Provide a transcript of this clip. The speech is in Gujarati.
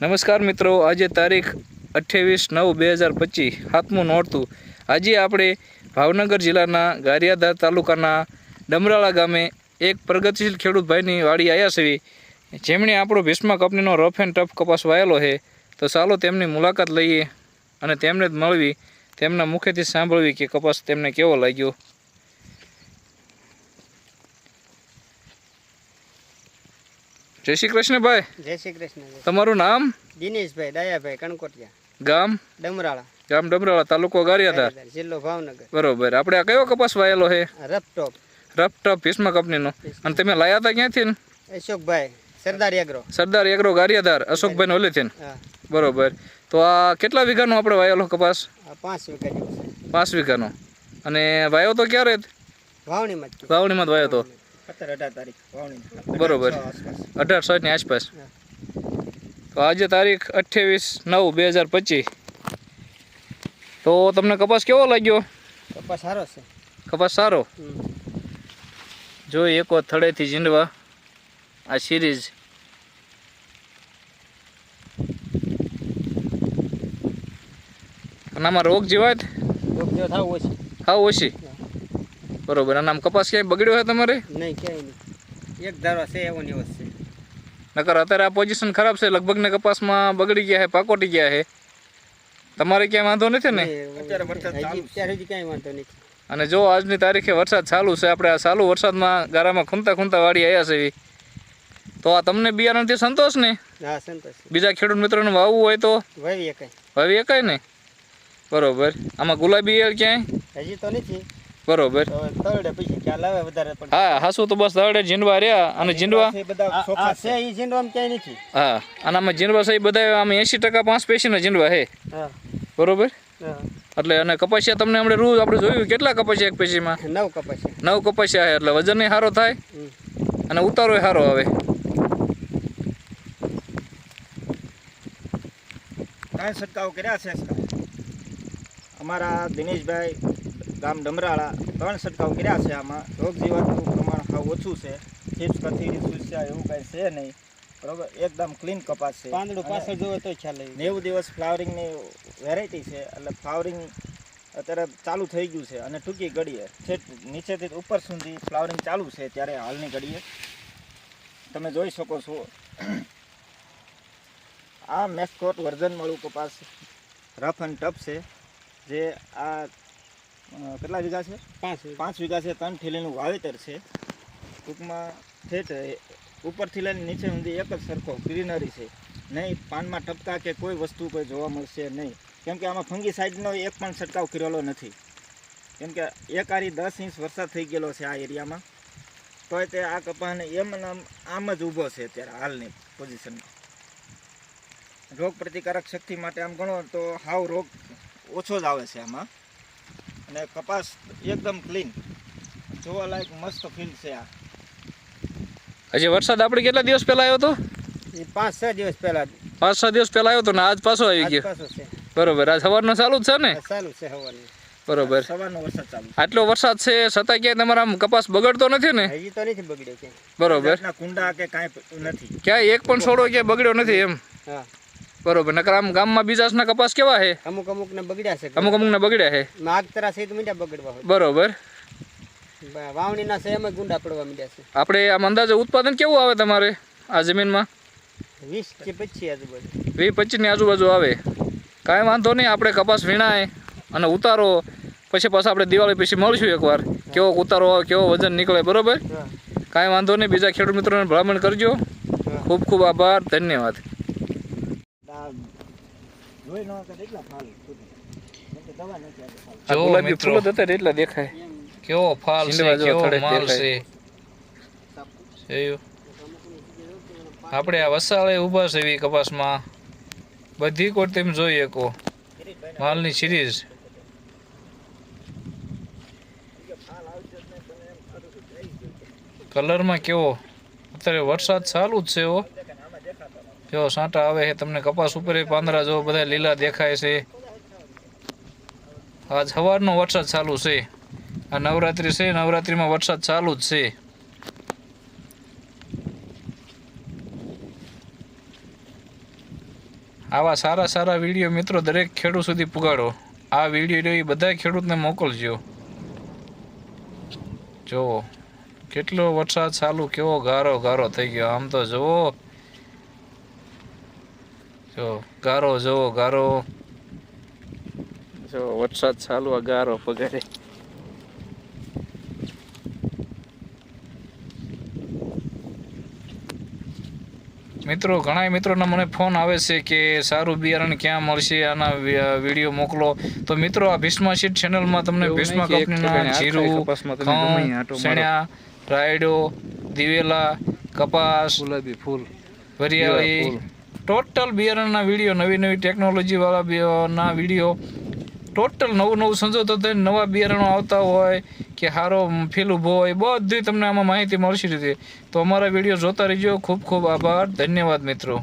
નમસ્કાર મિત્રો, આજે તારીખ અઠ્યાવીસ નવ બે હજાર પચીસ સાતમું નોરતું. આજે આપણે ભાવનગર જિલ્લાના ગારિયાધાર તાલુકાના ડમરાળા ગામે એક પ્રગતિશીલ ખેડૂત ભાઈની વાડી આવ્યા છે. જેમણે આપણો ભીષ્મા કંપનીનો રફ એન્ડ ટફ કપાસ વાયેલો છે. તો ચાલો તેમની મુલાકાત લઈએ અને તેમને જ મળવી, તેમના મુખેથી સાંભળવી કે કપાસ તેમને કેવો લાગ્યો. જય શ્રી કૃષ્ણ ભાઈ. જય શ્રી કૃષ્ણ તમારું નામ? દિનેશભાઈ દયાભાઈ કણકોટિયા. ગામ? ડમરાળા. ગામ ડમરાળા તાલુકો ગારિયાધાર. જિલ્લો ભાવનગર. બરોબર. આપણે આ કયો કપાસ વાયેલો છે? રપટોપ રપટોપ ભીષ્મા કંપનીનો. અને તમે લાયા હતા ક્યાંથી અશોકભાઈ સરદાર એગ્રો સરદાર એગ્રો ગારિયાધાર અશોકભાઈ ઓલેથી? બરોબર. તો આ કેટલા વીઘાનો આપણે વાયેલો કપાસ? પાંચ વીઘા પાંચ વીઘાનો. અને વાયો તો ક્યારે? વાવણીમાં વાવણીમાં જ વાયો તો. બરોબર. અઢારસો ની આસપાસ. તો આજે તારીખ અઠ્યાવીસ નવ બે હજાર પચીસ. તો તમને કપાસ કેવો લાગ્યો? કપાસ સારો છે. કપાસ સારો. જો એકો થળેથી ઝીંડવા. આ સિરીઝ. અને આમાં રોગ જીવાત રોગ જેવા થાવ ઓછી હાવ ઓછી બરોબર. અને આમ કપાસ ક્યાંય બગડ્યો હોય તમારે? નહીં ક્યાંય નહીં. એક ધારો છે એવો ને એવો છે. નકર અત્યારે આ પોઝિશન ખરાબ છે લગભગ ને કપાસમાં બગડી ગયા છે પાકોટી ગયા છે. તમારે ક્યાંય વાંધો નથી ને? અત્યારે વરસાદ હજી- ચાલુ છે. અત્યારે હજી ક્યાંય વાંધો નથી. અને જો આજની તારીખે વરસાદ ચાલુ છે આપણે આ ચાલુ વરસાદમાં ગારામાં ખૂંતા ખૂંતા વાળી આવ્યા છે તો આ તમને બિયારણથી સંતોષ ને? હા સંતોષ. બીજા ખેડૂત મિત્રોને વાવવું હોય તો? વાવીએ એકાય વાવી એકાય ને? બરોબર. આમાં ગુલાબી ક્યાંય? હજી તો નથી. બરોબર. હા હાસુ તો બસ દરડે જીંડવા રહ્યા અને એ ચોખ્ખા છે એ ઝીંડવામાં ક્યાંય નથી. હા અને આમાં જીંડવા સહી બધા આમ એસી ટકા પાંચ પેશીના ઝીંડવા છે. હા. બરોબર? એટલે અને કપાસિયા તમને હમણાં રોજ આપણે જોયું કેટલા કપાસિયા એક પેશીમાં નવ કપાસિયા. નવ કપાસિયા એટલે વજન સારો થાય અને ઉતારો સારો આવે. ત્રણ છંટકાવ કર્યા છે અમારા દિનેશભાઈ ગામ ડમરાળા ત્રણ છંટકાવ કર્યા છે આમાં. રોગ જીવાતનું પ્રમાણ ખાવ ઓછું છે. ચિપ્સ કથીરી સુસ્યા એવું કાંઈ છે નહીં. બરોબર? એકદમ ક્લીન કપાસ છે. પાંદડું પાછળ જોવે તો ખ્યાલ નેવું દિવસ ફ્લાવરિંગની વેરાયટી છે. એટલે ફ્લાવરિંગ અત્યારે ચાલુ થઈ ગયું છે અને ટૂંકી ઘડીએ. છેક નીચેથી ઉપર સુધી ફ્લાવરિંગ ચાલુ છે ત્યારે હાલની ઘડીએ. તમે જોઈ શકો છો. આ મેસ્કોટ વર્ઝન મળું કપાસ રફ એન્ડ ટફ છે. જે આ કેટલા વીઘા છે? પાંચ. પાંચ વીઘા છે ત્રણ થેલીનું વાવેતર છે. ટૂંકમાં ઠેઠ ઉપરથી લઈને નીચે સુધી એક જ સરખો ગ્રીનરી છે. નહીં પાનમાં ટપકા કે કોઈ વસ્તુ કોઈ જોવા મળશે નહીં. કેમ કે આમાં ફંગી સાઇડનો એક પણ છંટકાવ કરેલો નથી. કેમ કે એક આરી દસ ઇંચ વરસાદ થઈ ગયેલો છે આ એરિયામાં. તોય તે આ કપાને એમ આમ આમ જ ઊભો છે અત્યારે હાલની પોઝિશનમાં. રોગ પ્રતિકારક શક્તિ માટે આમ ગણો તો હાવ રોગ ઓછો જ આવે છે આમાં. અને કપાસ એકદમ ક્લીન જોવા લાયક મસ્ત ફીલ છે આ. હજી વરસાદ આપણે કેટલા દિવસ પહેલા આવ્યો હતો? એ પાંચ છ દિવસ પહેલા પાંચ છ દિવસ પહેલા આવ્યો હતો ને આજ પાછો આવી ગયો. બરોબર આ સવારનો ચાલુ જ છે ને? ચાલુ છે બરોબર. સવારનો છે. આટલો વરસાદ છે છતાં ક્યાંય તમારા આમ કપાસ બગડતો નથી ને? હજી તો નથી બગડ્યો બરોબર. કુંડા કે કાંઈ નથી. ક્યાંય એક પણ છોડો ક્યાંય બગડ્યો નથી એમ? હા. બરોબર નકર આમ ગામમાં બીજાના કપાસ કેવા છે? અમુક અમુક ને બગડ્યા છે અમુક અમુકને બગડ્યા છે? આગ તરા સહિત મીંડા બગડવા બરોબર. વાવણીના છે એમાં ગુંડા પડવા મીંડ્યા છે. આપણે આમ અંદાજે ઉત્પાદન કેવું આવે તમારે આ જમીનમાં? વીસ કે પચીસ આજુબાજુ. વીસ પચીસની આજુબાજુ આવે. કાંઈ વાંધો નહીં આપણે કપાસ વીણાય અને ઉતારો. પછી પાછા આપણે દિવાળી પછી મળશું એકવાર. કેવો ઉતારો આવે કેવો વજન નીકળે બરોબર? કાંઈ વાંધો નહીં બીજા ખેડૂત મિત્રોને ભલામણ કરજો. ખૂબ ખૂબ આભાર ધન્યવાદ આ જોઈ ન તો કેટલા ફાલ સુધી. કેમ કે દવા નથી આપી ફાલ. આ ગુલાબી ફૂલો જ મિત્રો. એટલા દેખાય. કેવો ફાલ છે કેવો માલ છે. આપણે આ વસાળે ઊભા છે એવી કપાસમાં. બધી કોટ તેમ જોઈ શકો માલની સિરીઝ. કલરમાં કેવો? અત્યારે વરસાદ ચાલુ જ છે એવો જો સાંટા આવે છે, તમને કપાસ ઉપર પાંદરા જો બધા લીલા દેખાય છે. આજ સવારનો વરસાદ ચાલુ છે. આ નવરાત્રિ છે, નવરાત્રિમાં વરસાદ ચાલુ જ છે. આવા સારા સારા વીડિયો મિત્રો દરેક ખેડૂત સુધી પુગાડો. આ વીડિયો એ બધા ખેડૂતને મોકલજો. જુઓ, કેટલો વરસાદ ચાલુ, કેવો ગારો ગારો થઈ ગયો. આમ તો જુઓ જો ગારો જુઓ ગારો. જો વરસાદ ચાલુ આ ગારો પગારે. મિત્રો ઘણા મિત્રોના મને ફોન આવે છે કે સારું બિયારણ ક્યાં મળશે? આના વીડિયો મોકલો. તો મિત્રો આ ભીષ્મા સીટ ચેનલમાં તમને ભીષ્મા કંપનીના જીરું ઘઉં. રાયડો દિવેલા કપાસ ગુલાબી ફૂલ. વરિયાળી. ટોટલ બિયારણના વીડિયો નવી નવી ટેકનોલોજીવાળા ના વીડિયો ટોટલ નવું નવું સંશોધન થઈને નવા બિયારણો આવતા હોય કે હારો ફીલ ઊભો હોય બધી તમને આમાં માહિતી મળશે રીતે. તો અમારા વીડિયો જોતા રહેજો. ખૂબ ખૂબ આભાર. ધન્યવાદ મિત્રો.